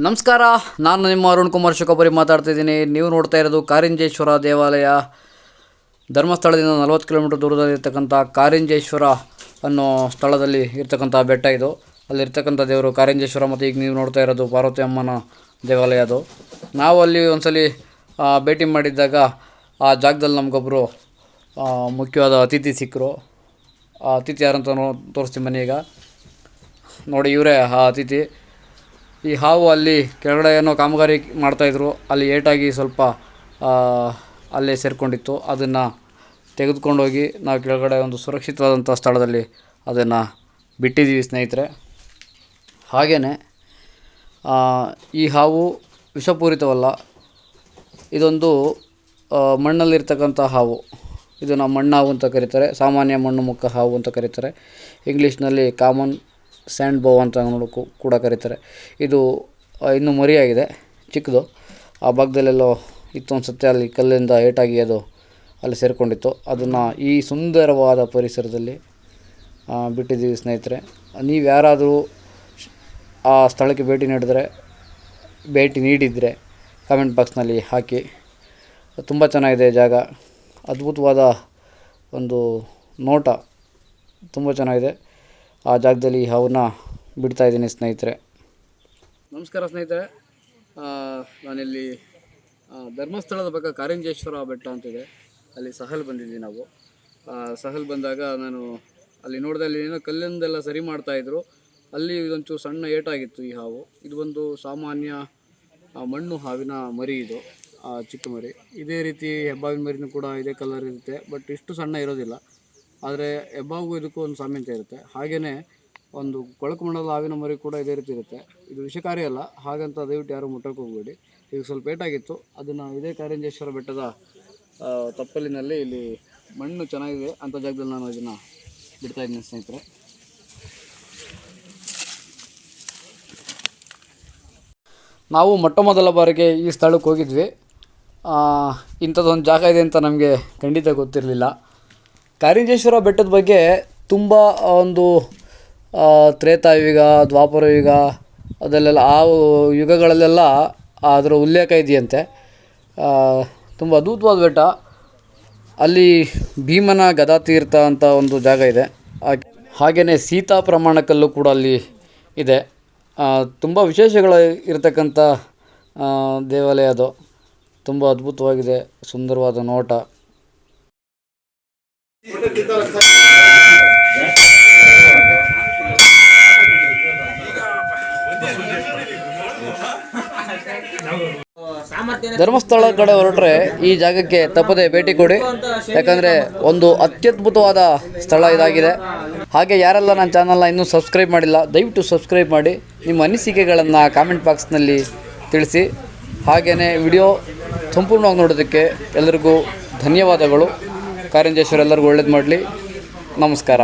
ನಮಸ್ಕಾರ, ನಾನು ನಿಮ್ಮ ಅರುಣ್ ಕುಮಾರ್ ಶುಕಬರಿ ಮಾತಾಡ್ತಿದ್ದೀನಿ ನೀವು ನೋಡ್ತಾ ಇರೋದು ಕಾರಿಂಜೇಶ್ವರ ದೇವಾಲಯ. ಧರ್ಮಸ್ಥಳದಿಂದ ನಲವತ್ತು ಕಿಲೋಮೀಟರ್ ದೂರದಲ್ಲಿರ್ತಕ್ಕಂಥ ಕಾರಿಂಜೇಶ್ವರ ಅನ್ನೋ ಸ್ಥಳದಲ್ಲಿ ಇರ್ತಕ್ಕಂಥ ಬೆಟ್ಟ ಇದು. ಅಲ್ಲಿರ್ತಕ್ಕಂಥ ದೇವರು ಕಾರಿಂಜೇಶ್ವರ ಮತ್ತು ಈಗ ನೀವು ನೋಡ್ತಾ ಇರೋದು ಪಾರ್ವತಿ ಅಮ್ಮನ ದೇವಾಲಯ ಅದು. ನಾವು ಅಲ್ಲಿ ಒಂದ್ಸಲಿ ಭೇಟಿ ಮಾಡಿದ್ದಾಗ ಆ ಜಾಗದಲ್ಲಿ ನಮಗೊಬ್ಬರು ಮುಖ್ಯವಾದ ಅತಿಥಿ ಸಿಕ್ಕರು. ಆ ಅತಿಥಿ ಯಾರಂತ ತೋರಿಸ್ತೀನಿ ಮನೆ ಈಗ. ನೋಡಿ, ಇವರೇ ಆ ಅತಿಥಿ. ಈ ಹಾವು ಅಲ್ಲಿ ಕೆಳಗಡೆ ಏನೋ ಕಾಮಗಾರಿ ಮಾಡ್ತಾಯಿದ್ರು ಅಲ್ಲಿ ಏಟಾಗಿ ಸ್ವಲ್ಪ ಅಲ್ಲೇ ಸೇರಿಕೊಂಡಿತ್ತು. ಅದನ್ನು ತೆಗೆದುಕೊಂಡೋಗಿ ನಾವು ಕೆಳಗಡೆ ಒಂದು ಸುರಕ್ಷಿತವಾದಂಥ ಸ್ಥಳದಲ್ಲಿ ಅದನ್ನು ಬಿಟ್ಟಿದ್ದೀವಿ ಸ್ನೇಹಿತರೆ. ಹಾಗೆಯೇ ಈ ಹಾವು ವಿಷಪೂರಿತವಲ್ಲ, ಇದೊಂದು ಮಣ್ಣಲ್ಲಿರ್ತಕ್ಕಂಥ ಹಾವು. ಇದನ್ನು ಮಣ್ಣು ಹಾವು ಅಂತ ಕರೀತಾರೆ. ಸಾಮಾನ್ಯ ಮಣ್ಣು ಮುಕ್ಕ ಹಾವು ಅಂತ ಕರೀತಾರೆ. ಇಂಗ್ಲೀಷ್ನಲ್ಲಿ ಕಾಮನ್ ಸ್ಯಾಂಡ್ ಬೋ ಅಂತ ನೋಡೋಕು ಕೂಡ ಕರೀತಾರೆ. ಇದು ಇನ್ನೂ ಮರಿಯಾಗಿದೆ, ಚಿಕ್ಕದು. ಆ ಭಾಗದಲ್ಲೆಲ್ಲೋ ಇತ್ತು ಅನಿಸುತ್ತೆ, ಅಲ್ಲಿ ಕಲ್ಲಿಂದ ಏಟಾಗಿ ಅದು ಅಲ್ಲಿ ಸೇರಿಕೊಂಡಿತ್ತು. ಅದನ್ನು ಈ ಸುಂದರವಾದ ಪರಿಸರದಲ್ಲಿ ಬಿಟ್ಟಿದ್ದೀವಿ ಸ್ನೇಹಿತರೆ. ನೀವು ಯಾರಾದರೂ ಆ ಸ್ಥಳಕ್ಕೆ ಭೇಟಿ ನೀಡಿದರೆ ಭೇಟಿ ನೀಡಿದರೆ ಕಾಮೆಂಟ್ ಬಾಕ್ಸ್ನಲ್ಲಿ ಹಾಕಿ. ತುಂಬ ಚೆನ್ನಾಗಿದೆ ಜಾಗ. ಅದ್ಭುತವಾದ ಒಂದು ನೋಟ. ತುಂಬ ಚೆನ್ನಾಗಿದೆ. ಆ ಜಾಗದಲ್ಲಿ ಈ ಹಾವನ್ನ ಬಿಡ್ತಾ ಇದ್ದೀನಿ ಸ್ನೇಹಿತರೆ. ನಮಸ್ಕಾರ ಸ್ನೇಹಿತರೆ. ನಾನಿಲ್ಲಿ ಧರ್ಮಸ್ಥಳದ ಪಕ್ಕ ಕಾರಂಜೇಶ್ವರ ಬೆಟ್ಟ ಅಂತಿದೆ. ಅಲ್ಲಿ ಸಹಲ್ ಬಂದಿದ್ದೀನಿ ನಾವು. ಸಹಲ್ ಬಂದಾಗ ನಾನು ಅಲ್ಲಿ ನೋಡಿದೆ ಅಲ್ಲಿ ಏನೋ ಕಲ್ಲಿಂದೆಲ್ಲ ಸರಿ ಮಾಡ್ತಾಯಿದ್ರು ಅಲ್ಲಿ ಇದೊಂಚೂರು ಸಣ್ಣ ಏಟಾಗಿತ್ತು ಈ ಹಾವು. ಇದು ಒಂದು ಸಾಮಾನ್ಯ ಮಣ್ಣು ಹಾವಿನ ಮರಿ ಇದು ಚಿಕ್ಕ ಮರಿ. ಇದೇ ರೀತಿ ಹೆಬ್ಬಾವಿನ ಮರಿನೂ ಕೂಡ ಇದೇ ಕಲರ್ ಇರುತ್ತೆ ಬಟ್ ಇಷ್ಟು ಸಣ್ಣ ಇರೋದಿಲ್ಲ. ಆದರೆ ಹೆಬ್ಬಾವಿಗೂ ಇದಕ್ಕೂ ಒಂದು ಸಾಮ್ಯತೆ ಇರುತ್ತೆ. ಹಾಗೆಯೇ ಒಂದು ಕೊಳಕು ಮಣ್ಣದ ಹಾವಿನ ಮರಿ ಕೂಡ ಇದೇ ರೀತಿ ಇರುತ್ತೆ. ಇದು ವಿಷಕಾರಿ ಅಲ್ಲ, ಹಾಗಂತ ದಯವಿಟ್ಟು ಯಾರು ಮುಟ್ಟಕ್ಕೆ ಹೋಗಬೇಡಿ. ಈಗ ಸ್ವಲ್ಪ ಏಟಾಗಿತ್ತು ಅದನ್ನು ಇದೇ ಕಾರಿಂಜೇಶ್ವರ ಬೆಟ್ಟದ ತಪ್ಪಲಿನಲ್ಲಿ ಇಲ್ಲಿ ಮಣ್ಣು ಚೆನ್ನಾಗಿದೆ ಅಂಥ ಜಾಗದಲ್ಲಿ ನಾನು ಇದನ್ನು ಬಿಡ್ತಾ ಇದ್ದೀನಿ ಸ್ನೇಹಿತರೆ. ನಾವು ಮೊಟ್ಟ ಮೊದಲ ಬಾರಿಗೆ ಈ ಸ್ಥಳಕ್ಕೆ ಹೋಗಿದ್ವಿ. ಇಂಥದ್ದೊಂದು ಜಾಗ ಇದೆ ಅಂತ ನಮಗೆ ಖಂಡಿತ ಗೊತ್ತಿರಲಿಲ್ಲ. ಕಾರಿಂಜೇಶ್ವರ ಬೆಟ್ಟದ ಬಗ್ಗೆ ತುಂಬ ಒಂದು ತ್ರೇತಾಯುಗ ದ್ವಾಪರ ಯುಗ ಅದಲ್ಲೆಲ್ಲ, ಆ ಯುಗಗಳಲ್ಲೆಲ್ಲ ಅದರ ಉಲ್ಲೇಖ ಇದೆಯಂತೆ. ತುಂಬ ಅದ್ಭುತವಾದ ಬೆಟ್ಟ. ಅಲ್ಲಿ ಭೀಮನ ಗದಾತೀರ್ಥ ಅಂತ ಒಂದು ಜಾಗ ಇದೆ. ಹಾಗೆಯೇ ಸೀತಾ ಪ್ರಮಾಣಕಲ್ಲು ಕೂಡ ಅಲ್ಲಿ ಇದೆ. ತುಂಬ ವಿಶೇಷಗಳು ಇರತಕ್ಕಂಥ ದೇವಾಲಯ ಅದು. ತುಂಬ ಅದ್ಭುತವಾಗಿದೆ, ಸುಂದರವಾದ ನೋಟ. ಧರ್ಮಸ್ಥಳ ಕಡೆ ಹೊರಟ್ರೆ ಈ ಜಾಗಕ್ಕೆ ತಪ್ಪದೆ ಭೇಟಿ ಕೊಡಿ. ಯಾಕಂದರೆ ಒಂದು ಅತ್ಯದ್ಭುತವಾದ ಸ್ಥಳ ಇದಾಗಿದೆ. ಹಾಗೆ ಯಾರೆಲ್ಲ ನನ್ನ ಚಾನಲ್ನ ಇನ್ನೂ ಸಬ್ಸ್ಕ್ರೈಬ್ ಮಾಡಿಲ್ಲ, ದಯವಿಟ್ಟು ಸಬ್ಸ್ಕ್ರೈಬ್ ಮಾಡಿ. ನಿಮ್ಮ ಅನಿಸಿಕೆಗಳನ್ನು ಕಾಮೆಂಟ್ ಬಾಕ್ಸ್ನಲ್ಲಿ ತಿಳಿಸಿ. ಹಾಗೆಯೇ ವಿಡಿಯೋ ಸಂಪೂರ್ಣವಾಗಿ ನೋಡೋದಕ್ಕೆ ಎಲ್ಲರಿಗೂ ಧನ್ಯವಾದಗಳು. ಕಾರಿಂಜೇಶ್ವರ ಎಲ್ಲರಿಗೂ ಒಳ್ಳೇದು ಮಾಡಲಿ. ನಮಸ್ಕಾರ.